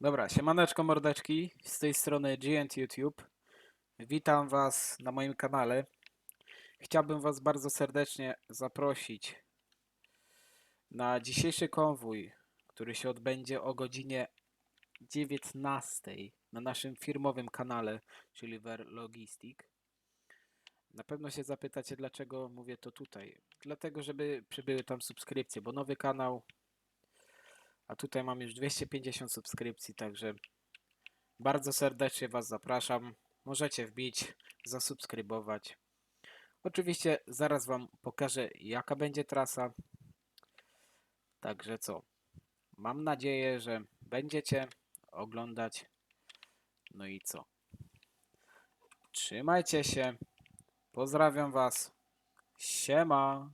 Dobra, siemaneczko mordeczki, z tej strony GNT YouTube. Witam Was na moim kanale. Chciałbym Was bardzo serdecznie zaprosić na dzisiejszy konwój, który się odbędzie o godzinie 19 na naszym firmowym kanale, czyli Ver Logistic. Na pewno się zapytacie, dlaczego mówię to tutaj. Dlatego, żeby przybyły tam subskrypcje, bo nowy kanał, a tutaj mam już 250 subskrypcji, także bardzo serdecznie Was zapraszam. Możecie wbić, zasubskrybować. Oczywiście zaraz Wam pokażę, jaka będzie trasa. Także co? Mam nadzieję, że będziecie oglądać. No i co? Trzymajcie się. Pozdrawiam Was. Siema.